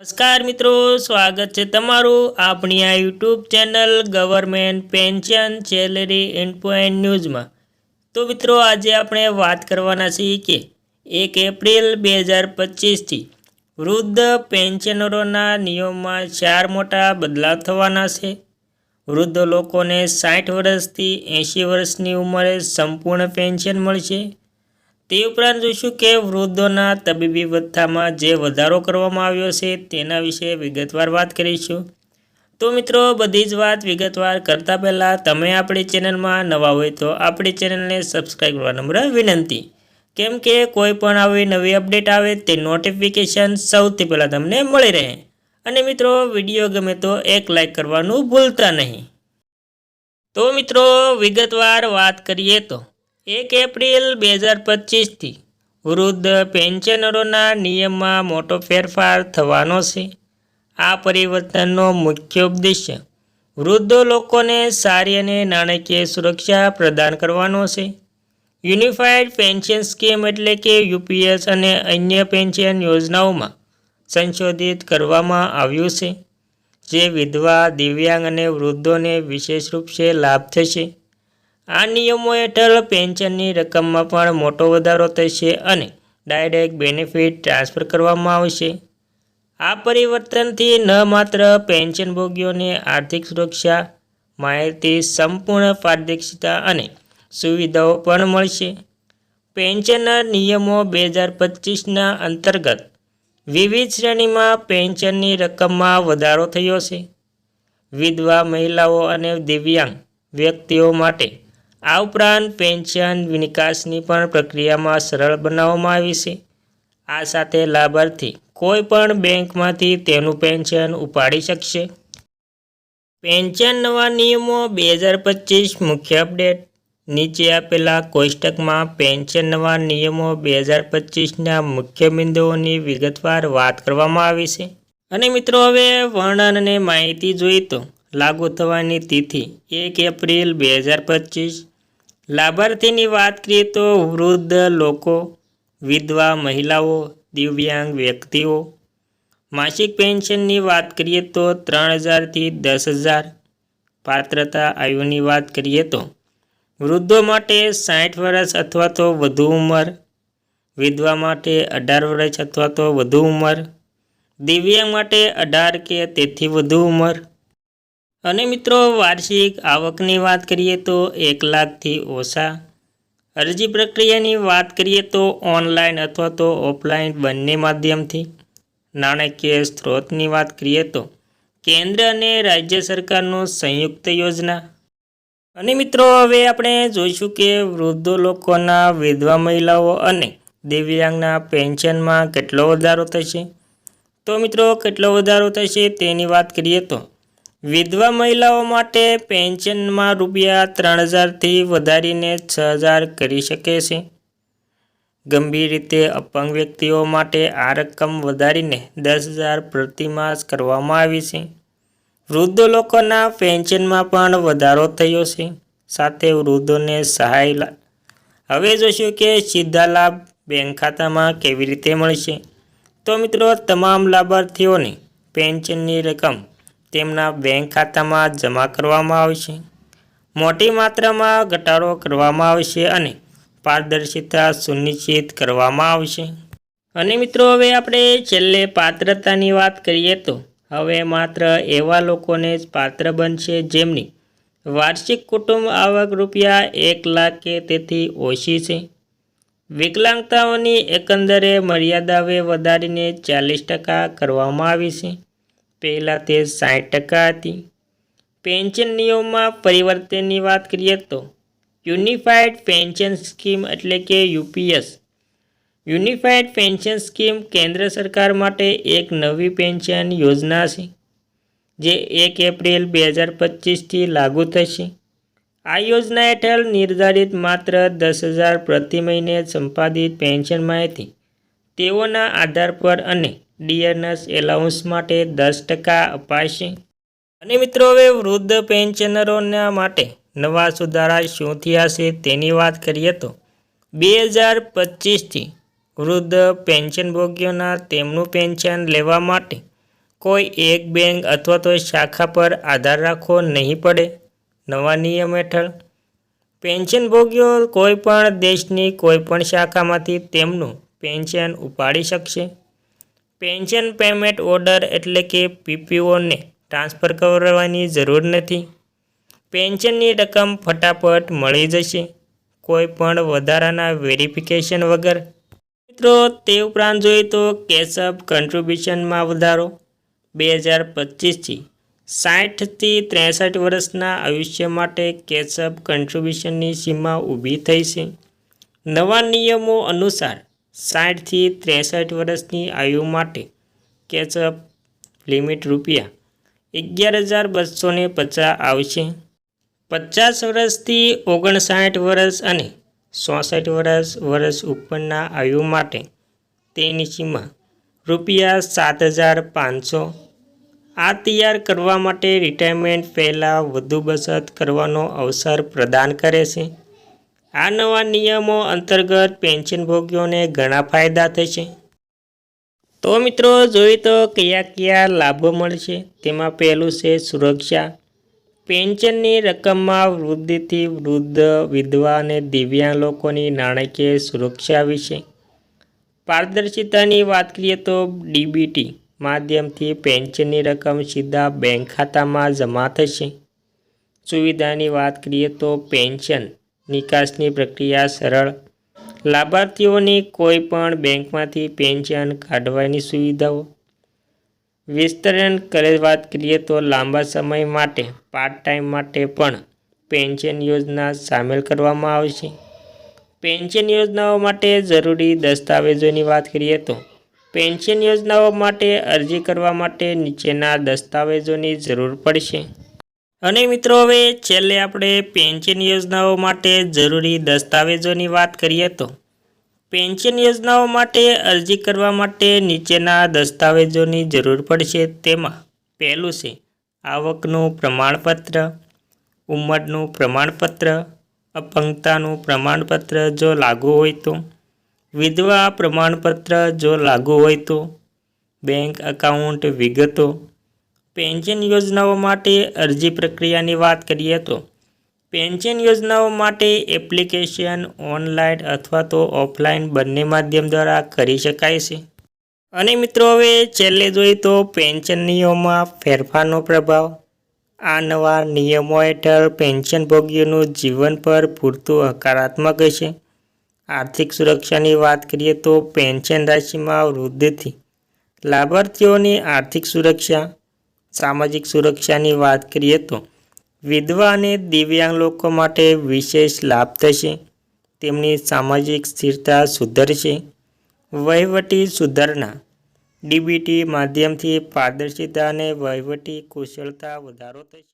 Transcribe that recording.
નમસ્કાર મિત્રો, સ્વાગત છે તમારું આપણી આ YouTube channel government pension salary ઇન્ફોએન્ટ ન્યૂઝમાં. તો મિત્રો, આજે આપણે વાત કરવાના છીએ કે એક એપ્રિલ બે હજાર પચીસથી વૃદ્ધ પેન્શનરોના નિયમમાં ચાર મોટા બદલાવ થવાના છે. વૃદ્ધ લોકોને સાઠ વર્ષથી એંશી વર્ષની ઉંમરે સંપૂર્ણ પેન્શન મળશે. તે ઉપરાંત જોઈશું કે વૃદ્ધોના તબીબી ભથ્થામાં જે વધારો કરવામાં આવ્યો છે તેના વિશે વિગતવાર વાત કરીશું. તો મિત્રો, બધી જ વાત વિગતવાર કરતાં પહેલાં તમે આપણી ચેનલમાં નવા હોય તો આપણી ચેનલને સબસ્ક્રાઈબ કરવા નમ્ર વિનંતી. કેમ કે કોઈ પણ આવી નવી અપડેટ આવે તે નોટિફિકેશન સૌથી પહેલાં તમને મળી રહે. અને મિત્રો, વીડિયો ગમે તો એક લાઈક કરવાનું ભૂલતા નહીં. તો મિત્રો, વિગતવાર વાત કરીએ તો એક એપ્રિલ બે હજાર પચીસથી વૃદ્ધ પેન્શનરોના નિયમમાં મોટો ફેરફાર થવાનો છે. આ પરિવર્તનનો મુખ્ય ઉદ્દેશ્ય વૃદ્ધ લોકોને સારી અને નાણાકીય સુરક્ષા પ્રદાન કરવાનો છે. યુનિફાઈડ પેન્શન સ્કીમ એટલે કે યુપીએસ અને અન્ય પેન્શન યોજનાઓમાં સંશોધિત કરવામાં આવ્યું છે, જે વિધવા, દિવ્યાંગ અને વૃદ્ધોને વિશેષ રૂપે લાભ થશે. આ નિયમો હેઠળ પેન્શનની રકમમાં પણ મોટો વધારો થશે અને ડાયરેક્ટ બેનિફિટ ટ્રાન્સફર કરવામાં આવશે આ પરિવર્તનથી ન માત્ર પેન્શનભોગીઓને આર્થિક સુરક્ષા, માહિતી, સંપૂર્ણ પારદર્શિતા અને સુવિધાઓ પણ મળશે. પેન્શનના નિયમો બે હજાર પચીસના અંતર્ગત વિવિધ શ્રેણીમાં પેન્શનની રકમમાં વધારો થયો છે. વિધવા મહિલાઓ અને દિવ્યાંગ વ્યક્તિઓ માટે આ ઉપરાંત પેન્શન નિકાસની પણ પ્રક્રિયામાં સરળ બનાવવામાં આવી છે. આ સાથે લાભાર્થી કોઈ પણ બેંકમાંથી તેનું પેન્શન ઉપાડી શકશે. પેન્શન નવા નિયમો બે હજાર પચીસ મુખ્ય અપડેટ. નીચે આપેલા કોષ્ટકમાં પેન્શન નવા નિયમો બે હજાર પચીસના મુખ્ય બિંદુઓની વિગતવાર વાત કરવામાં આવી છે. અને મિત્રો, હવે વર્ણન અને માહિતી જોઈએ તો લાગુ થવાની તિથિ એક એપ્રિલ બે હજાર પચીસ લાભાર્થીની વાત કરીએ તો વૃદ્ધ લોકો, વિધવા મહિલાઓ, દિવ્યાંગ વ્યક્તિઓ. માસિક પેન્શનની વાત કરીએ તો ત્રણ હજારથી દસ હજાર પાત્રતા આયુની વાત કરીએ તો. વૃદ્ધો માટે સાઠ વર્ષ અથવા તો વધુ ઉંમર, વિધવા માટે અઢાર વર્ષ અથવા તો વધુ ઉંમર, દિવ્યાંગ માટે અઢાર કે તેથી વધુ ઉંમર અને મિત્રો, વાર્ષિક આવકની વાત કરીએ તો એક લાખથી ઓછા. અરજી પ્રક્રિયાની વાત કરીએ તો ઓનલાઈન અથવા તો ઓફલાઈન બંને માધ્યમથી. નાણાકીય સ્ત્રોતની વાત કરીએ તો કેન્દ્ર અને રાજ્ય સરકારનું સંયુક્ત યોજના. અને મિત્રો, હવે આપણે જોઈશું કે વૃદ્ધ લોકોના વિધવા મહિલાઓ અને દિવ્યાંગના પેન્શનમાં કેટલો વધારો થશે. તો મિત્રો, કેટલો વધારો થશે તેની વાત કરીએ તો વિધવા મહિલાઓ માટે પેન્શનમાં રૂપિયા ત્રણ હજારથી વધારીને છ હજાર કરી શકે છે. ગંભીર રીતે અપંગ વ્યક્તિઓ માટે આ રકમ વધારીને દસ હજાર પ્રતિમાસ કરવામાં આવી છે. વૃદ્ધ લોકોના પેન્શનમાં પણ વધારો થયો છે. સાથે વૃદ્ધોને સહાય હવે જોશું કે સીધા લાભ બેંક ખાતામાં કેવી રીતે મળશે. તો મિત્રો, તમામ લાભાર્થીઓને પેન્શનની રકમ તેમના બેંક ખાતામાં જમા કરવામાં આવશે મોટી માત્રામાં ઘટાડો કરવામાં આવશે અને પારદર્શિતા સુનિશ્ચિત કરવામાં આવશે અને મિત્રો, હવે આપણે છેલ્લે પાત્રતાની વાત કરીએ તો હવે માત્ર એવા લોકોને જ પાત્ર બનશે જેમની વાર્ષિક કુટુંબ આવક રૂપિયા એક લાખ કે તેથી ઓછી છે. વિકલાંગતાઓની એકંદરે મર્યાદા વધારીને ચાલીસ ટકા કરવામાં આવી છે. પહેલાં તે સાઠ ટકા હતી. પેન્શન નિયમમાં પરિવર્તનની વાત કરીએ તો યુનિફાઈડ પેન્શન સ્કીમ એટલે કે યુપીએસ. યુનિફાઈડ પેન્શન સ્કીમ કેન્દ્ર સરકાર માટે એક નવી પેન્શન યોજના છે, જે એક એપ્રિલ બે હજાર પચીસથી લાગુ થશે. આ યોજના હેઠળ નિર્ધારિત માત્ર દસ હજાર પ્રતિ મહિને સંપાદિત પેન્શન માહિતી તેઓના આધાર પર અને ડિયરનેસ એલાઉન્સ માટે દસ ટકા અપાશે. અને મિત્રો, હવે વૃદ્ધ પેન્શનરોના માટે નવા સુધારા શું થયા છે તેની વાત કરીએ તો, બે હજાર પચીસથી વૃદ્ધ પેન્શનભોગીઓના તેમનું પેન્શન લેવા માટે કોઈ એક બેંક અથવા તો શાખા પર આધાર રાખવો નહીં પડે. નવા નિયમ હેઠળ, પેન્શનભોગીઓ કોઈ પણ દેશની કોઈપણ શાખામાંથી તેમનું પેન્શન ઉપાડી શકશે. પેન્શન પેમેન્ટ ઓર્ડર એટલે કે પીપીઓને ટ્રાન્સફર કરવાની જરૂર નથી. પેન્શનની રકમ ફટાફટ મળી જશે, કોઈ પણ વધારાના વેરિફિકેશન વગર. મિત્રો, તે ઉપરાંત જોઈએ તો કેશઅપ કન્ટ્રીબ્યુશનમાં વધારો, બે હજાર પચીસથી સાઠથી ત્રેસઠ વર્ષના આયુષ્ય માટે કેશઅપ કન્ટ્રીબ્યુશનની સીમા ઊભી થઈ છે. નવા નિયમો અનુસાર સાઠથી ત્રેસઠ વર્ષની આયુ માટે કેચઅપ લિમિટ રૂપિયા અગિયાર હજાર બસો પચાસ આવશે. પચાસ વર્ષથી ઓગણસાઠ વર્ષ અને ચોસઠ વર્ષ વર્ષ ઉપરના આયુ માટે તેની સીમા રૂપિયા સાત હજાર પાંચસો. આ તૈયાર કરવા માટે રિટાયરમેન્ટ પહેલાં વધુ બચત કરવાનો અવસર પ્રદાન કરે છે. આ નવા નિયમો અંતર્ગત પેન્શનભોગીઓને ઘણા ફાયદા થશે. તો મિત્રો, જોઈએ તો કયા કયા લાભો મળશે? તેમાં પહેલું છે સુરક્ષા. પેન્શનની રકમમાં વૃદ્ધિથી વૃદ્ધ વિધવા અને દિવ્યાંગ લોકોની નાણાકીય સુરક્ષા વિશે. પારદર્શિતાની વાત કરીએ તો ડીબીટી માધ્યમથી પેન્શનની રકમ સીધા બેંક ખાતામાં જમા થશે. સુવિધાની વાત કરીએ તો પેન્શન. નિકાસની પ્રક્રિયા સરળ. લાભાર્થીઓની કોઈપણ બેંકમાંથી પેન્શન કાઢવાની સુવિધાઓ. વિસ્તરણ કરે વાત કરીએ તો લાંબા સમય માટે પાર્ટ ટાઈમ માટે પણ પેન્શન યોજના સામેલ કરવામાં આવશે પેન્શન યોજનાઓ માટે જરૂરી દસ્તાવેજોની વાત કરીએ તો, પેન્શન યોજનાઓ માટે અરજી કરવા માટે નીચેના દસ્તાવેજોની જરૂર પડશે. અને મિત્રો, હવે છેલ્લે આપણે પેન્શન યોજનાઓ માટે જરૂરી દસ્તાવેજોની વાત કરીએ તો પેન્શન યોજનાઓ માટે અરજી કરવા માટે નીચેના દસ્તાવેજોની જરૂર પડશે. તેમાં પહેલું છે, આવકનું પ્રમાણપત્ર, ઉંમરનું પ્રમાણપત્ર, અપંગતાનું પ્રમાણપત્ર જો લાગુ હોય તો, વિધવા પ્રમાણપત્ર જો લાગુ હોય તો, બેંક એકાઉન્ટ વિગતો પેન્શન યોજનાઓ માટે અરજી પ્રક્રિયાની વાત કરીએ તો પેન્શન યોજનાઓ માટે એપ્લિકેશન ઓનલાઈન અથવા તો ઓફલાઈન બંને માધ્યમ દ્વારા કરી શકાય છે. અને મિત્રો હવે છેલ્લે જોઈએ તો પેન્શન નિયમોમાં ફેરફારનો પ્રભાવ. આ નવા નિયમો હેઠળ પેન્શનભોગીઓનું જીવન પર પૂરતું હકારાત્મક હશે. આર્થિક સુરક્ષાની વાત કરીએ તો પેન્શન રાશિમાં વૃદ્ધિથી લાભાર્થીઓની આર્થિક સુરક્ષા સામાજિક સુરક્ષાની વાત કરીએ તો વિધવા અને દિવ્યાંગ લોકો માટે વિશેષ લાભ થશે. તેમની સામાજિક સ્થિરતા સુધરશે. વહીવટી સુધારણા. ડીબીટી માધ્યમથી પારદર્શિતા અને વહીવટી કુશળતા વધારો થશે.